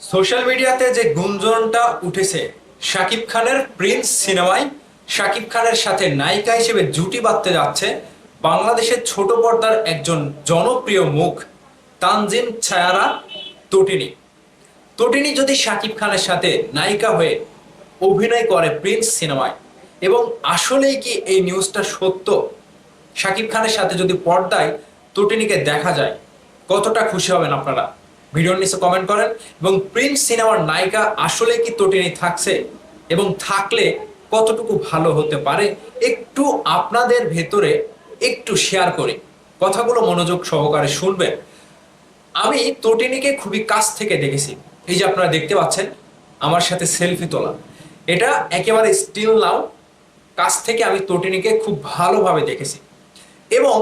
Social মিডিয়াতে যে গুঞ্জনটা উঠেছে, শাকিব খানের প্রিন্স সিনেমায়, শাকিব খানের সাথে নায়িকা হিসেবে জুটি বাঁধতে যাচ্ছে বাংলাদেশের ছোট পর্দার একজন জনপ্রিয় মুখ তানজিন ছায়ারা তটিনী। তটিনী যদি শাকিব খানের সাথে নায়িকা হয়ে অভিনয় করে প্রিন্স সিনেমায়, এবং আসলেই কি এই নিউজটা সত্য? শাকিব খানের সাথে যদি পর্দায় তটিনীকে দেখা যায়, কতটা খুশি হবেন আপনারা? ভিডিওর নিচে কমেন্ট করেন এবং প্রিন্স সিনেমার নায়িকা আসলে কি তটিনী থাকছে এবং থাকলে কতটুকু ভালো হতে পারে একটু আপনাদের ভেতরে একটু শেয়ার করে। কথাগুলো মনোযোগ সহকারে শুনবেন। আমি তটিনীকে খুবই কাছ থেকে দেখেছি। এই যে আপনারা দেখতে পাচ্ছেন, আমার সাথে সেলফি তোলা। এটা একেবারে স্টিল নাও কাছ থেকে আমি তটিনীকে খুব ভালোভাবে দেখেছি। এবং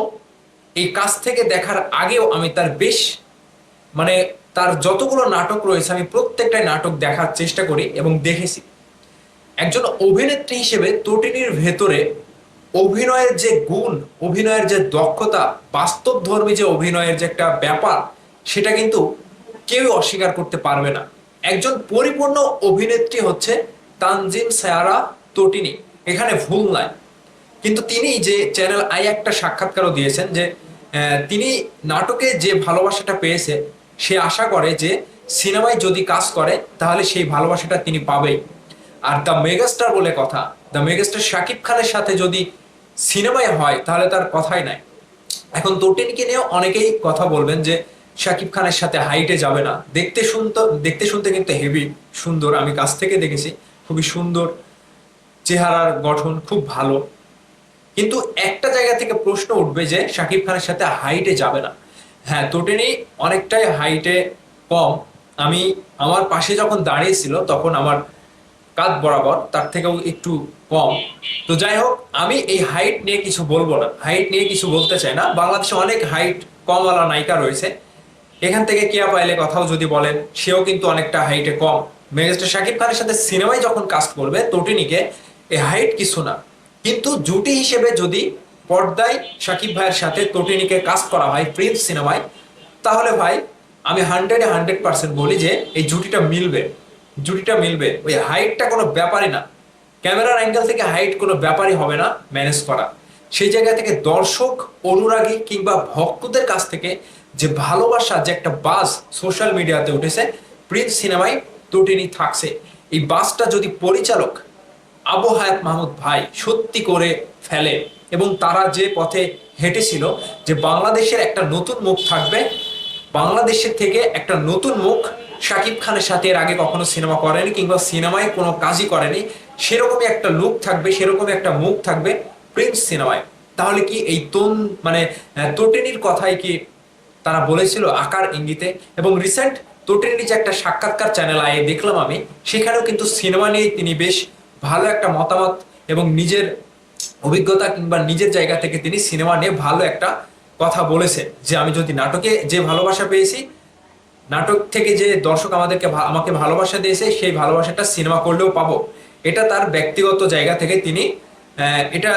এই কাছ থেকে দেখার আগেও আমি তার বেশ মানে তার যতগুলো নাটক রয়েছে, আমি প্রত্যেকটাই নাটক দেখার চেষ্টা করি এবং দেখেছি। একজন অভিনেত্রী হিসেবে তটিনীর ভেতরে অভিনয়ের যে গুণ, অভিনয়ের যে দক্ষতা, বাস্তবধর্মী যে অভিনয়ের যে একটা ব্যাপার, সেটা কিন্তু কেউ অস্বীকার করতে পারবে না। একজন পরিপূর্ণ অভিনেত্রী হচ্ছে তানজিম সায়ারা তটিনী এখানে ভুল নাই কিন্তু তিনি যে চ্যানেল আই একটা সাক্ষাৎকারও দিয়েছেন যে তিনি নাটকে যে ভালোবাসাটা পেয়েছে সে আশা করে যে সিনেমায় যদি কাজ করে, তাহলে সেই ভালোবাসাটা তিনি পাবেই। আর দ্য মেগাস্টার বলে কথা, দ্য মেগাস্টার শাকিব খানের সাথে যদি সিনেমায় হয়, তাহলে তার কথাই নাই। এখন তটিনকে নিয়ে অনেকেই কথা বলবেন যে শাকিব খানের সাথে হাইটে যাবে না। দেখতে শুনতে দেখতে শুনতে কিন্তু হেভি সুন্দর। আমি কাছ থেকে দেখেছি, খুবই সুন্দর চেহারার গঠন, খুব ভালো। কিন্তু একটা জায়গা থেকে প্রশ্ন উঠবে যে শাকিব খানের সাথে হাইটে যাবে না। হ্যাঁ তোটেনি অনেকটাই হাইটে কম। আমি আমার পাশে যখন দাঁড়িয়েছিল তখন আমার কাঁধ বরাবর, তার থেকেও একটু কম। তো যাই হোক, আমি এই হাইট নিয়ে কিছু বলব না। হাইট নিয়ে কিছু বলতে চাই না। বাংলাদেশে অনেক হাইট কমওয়ালা নায়িকা রয়েছে। এখান থেকে কেয়া পাইলে কথাও যদি বলেন, সেও কিন্তু অনেকটা হাইটে কম। মেগাস্টার শাকিব খানের সাথে সিনেমায় যখন কাস্ট করবে, তটিনীকে এই হাইট কিছু না। কিন্তু জুটি হিসেবে যদি পর্দায় সাকিব ভাইয়ের সাথে তটিনীকে কাজ করা হয় প্রিন্স সিনেমায়। তাহলে ভাই, আমি হান্ড্রেডে হান্ড্রেড পার্সেন্ট বলি যে এই জুটিটা মিলবে জুটিটা মিলবে। ওই হাইটটা কোনো ব্যাপারই না। ক্যামেরার অ্যাঙ্গেল থেকে হাইট কোনো ব্যাপারই হবে না ম্যানেজ করা। সেই জায়গা থেকে দর্শক, অনুরাগী কিংবা ভক্তদের কাছ থেকে যে ভালোবাসা, যে একটা বাস সোশ্যাল মিডিয়াতে উঠেছে, প্রিন্স সিনেমায় তটিনী থাকছে। এই বাসটা যদি পরিচালক আবু হায়াত মাহমুদ ভাই সত্যি করে ফেলে এবং তারা যে পথে হেঁটেছিল যে বাংলাদেশের একটা নতুন মুখ থাকবে, বাংলাদেশের থেকে একটা নতুন মুখ শাকিব খানের সাথে এর আগে কখনো সিনেমা করেনি কিংবা সিনেমায় কোনো কাজই করেনি। সেরকমই একটা লুক থাকবে, সেরকমই একটা মুখ থাকবে প্রিন্স সিনেমায়। তাহলে কি এই তন মানে তটিনীর কথাই কি তারা বলেছিল আকার ইঙ্গিতে? এবং রিসেন্ট তোটেনি যে একটা সাক্ষাৎকার চ্যানেল আয়ে দেখলাম আমি, সেখানেও কিন্তু সিনেমা নিয়ে তিনি বেশ ভালো একটা মতামত এবং নিজের অভিজ্ঞতা কিংবা নিজের জায়গা থেকে তিনি সিনেমা নিয়ে ভালো একটা কথা বলেছে যে আমি যদি নাটকে যে ভালোবাসা পেয়েছি, নাটক থেকে যে দর্শক আমাদেরকে আমাকে ভালোবাসা দিয়েছে, সেই ভালোবাসাটা সিনেমা করলেও পাবো। এটা তার ব্যক্তিগত জায়গা থেকে তিনি এটা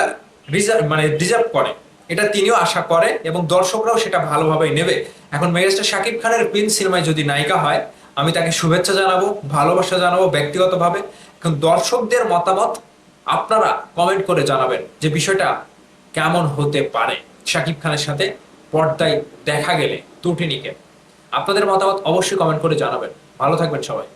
রিজার্ভ মানে রিজার্ভ করে এটা তিনিও আশা করে এবং দর্শকরাও সেটা ভালোভাবেই নেবে। এখন মেগাস্টার শাকিব খানের প্রিন্স সিনেমায় যদি নায়িকা হয়, আমি তাকে শুভেচ্ছা জানাব, ভালোবাসা জানাব ব্যক্তিগতভাবে। এখন দর্শকদের মতামত আপনারা কমেন্ট করে জানাবেন যে বিষয়টা কেমন হতে পারে। শাকিব খানের সাথে পর্দায় দেখা গেলে তুটিনিকে আপনাদের মতামত অবশ্যই কমেন্ট করে জানাবেন। ভালো থাকবেন সবাই।